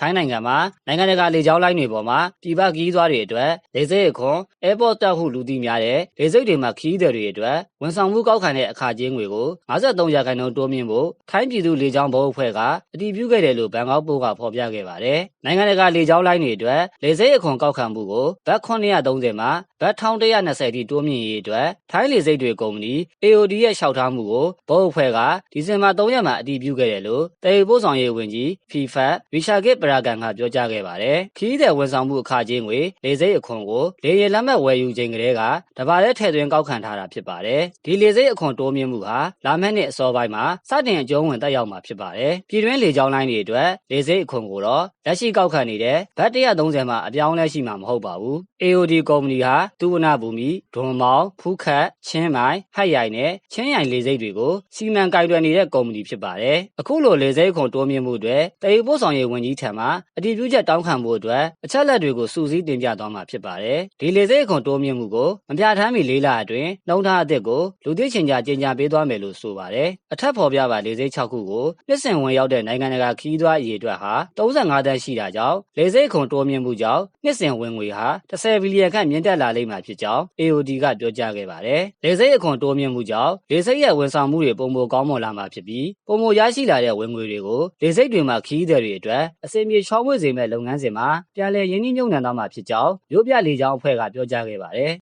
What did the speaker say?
ထိုင်းနိုင်ငံမှာနိုင်ငံတကာလေကြောင်းလိုင်းတွေပေါ်မှာပြည်ပခီးသွားတွေအတွက်လေဆိပ်အခွန် airport တက်ဟုလူသိများတဲ့လေဆိပ်တွေမှာခီးသည်တွေအတွက်ဝန်ဆောင်မှုကောက်ခံတဲ့အခကြေးငွေကို53ရာခိုင်နှုန်းတိုးမြင့်ဖို့ထိုင်းပြည်သူလေကြောင်းဘုတ်အဖွဲ့ကအတည်ပြုခဲ့တယ်လို့ဘန်ကောက်ပို့ကဖော်ပြခဲ့ပါတယ်။နိုင်ငံတကာလေကြောင်းလိုင်းတွေအတွက်လေဆိပ်အခွန်ကောက်ခံမှုကိုဘတ်930မှာဘတ်1120ထိတိုးမြင့်ရေးအတွက်ထိုင်းလေဆိပ်တွေကုမ္ပဏီ AOD ရဲ့လျှောက်ထားမှုကိုဘုတ်အဖွဲ့ကဒီဇင်ဘာ3ရက်မှာအတည်ပြုခဲ့တယ်လို့တည်ပို့ဆောင်ရေးဝန်ကြီး FIFA ရီရှာကစ်ပရာဂန်ကပြောကြားခဲ့ပါတယ်။ခီးတဲ့ဝန်ဆောင်မှုအခကြေးငွေလေဆိပ်အခွန်ကိုလေယာဉ်လက်မှတ်ဝယ်ယူချိန်ကလေးကတပါးတဲ့ထည့်သွင်းကောက်ခံထားတာဖြစ်ပါတယ်။ဒီလေဆိပ်အခွန်တိုးမြင့်မှုဟာလာမယ့်နှစ်အစောပိုင်းမှာစတင်အကျုံးဝင်တက်ရောက်မှာဖြစ်ပါတယ်။ပြည်တွင်းလေကြောင်းလိုင်းတွေအတွက်လေဆိပ်အခွန်ကိုတော့လက်ရှိကောက်ခံနေတဲ့ဘတ်130မှာအပြောင်းလဲရှိမှာမဟုတ်ပါဘူး။ AOD ကုမ္ပဏီဟာသူဝနာဘူမီဒွန်မောင်ဖူးခတ်ချင်းမိုင်ဟတ်ရိုင်နဲ့ချင်းရိုင်လေဆိပ်တွေကိုစီမံကိုင်တွယ်နေတဲ့ကုမ္ပဏီဖြစ်ပါတယ်။အခုလိုလေဆိပ်အခွန်တိုးမြင့်မှုတွေတည်ပို့ဆောင်ရေးဝန်ကြီးထံမှအတည်ပြုချက်တောင်းခံမှုအတွက်အချက်လက်တွေကိုစုစည်းတင်ပြသွားမှာဖြစ်ပါတယ်။ဒီလေဆိပ်အခွန်တိုးမြင့်မှုကိုမပြဋ္ဌာန်းမီလေးလအတွင်းနှုံထားအသစ်ကိုလူသိရှင်ကြားကြေညာပေးသွားမယ်လို့ဆိုပါတယ်။အထက်ဖော်ပြပါလေဆိပ်6ခုကိုနှစ်စဉ်ဝင်ရောက်တဲ့နိုင်ငံတကာခီးသွွားအရေးအတွက်ဟာ35တန်းရှိတာကြောင့်လေဆိပ်အခွန်တိုးမြင့်မှုကြောင့်နှစ်စဉ်ဝင်ငွေဟာ10ဘီလီယံခန့်မြင့်တက်လာလိမ့်မှာဖြစ်ကြောင်း AOD ကပြောကြားခဲ့ပါတယ်။လေဆိပ်အခွန်တိုးမြင့်မှုကြောင့်လေဆိပ်ရဲ့ဝန်ဆောင်မှုတွေပုံမကောင်းမွန်လာမှာဖြစ်ပြီးပုံမရရှိလာတဲ့ဝင်ငွေတွေကိုလေဆိပ်တွေမှာခီးသည်တွေအတွက်အစီအပြေချောင်းမွေ့စေမဲ့လုပ်ငန်းစဉ်မှာပြန်လည်ရင်းနှီးမြှုပ်နှံသွားမှာဖြစ်ကြောင်းမြို့ပြလေကြောင်းအဖွဲ့က ပြောကြားခဲ့ပါတယ်။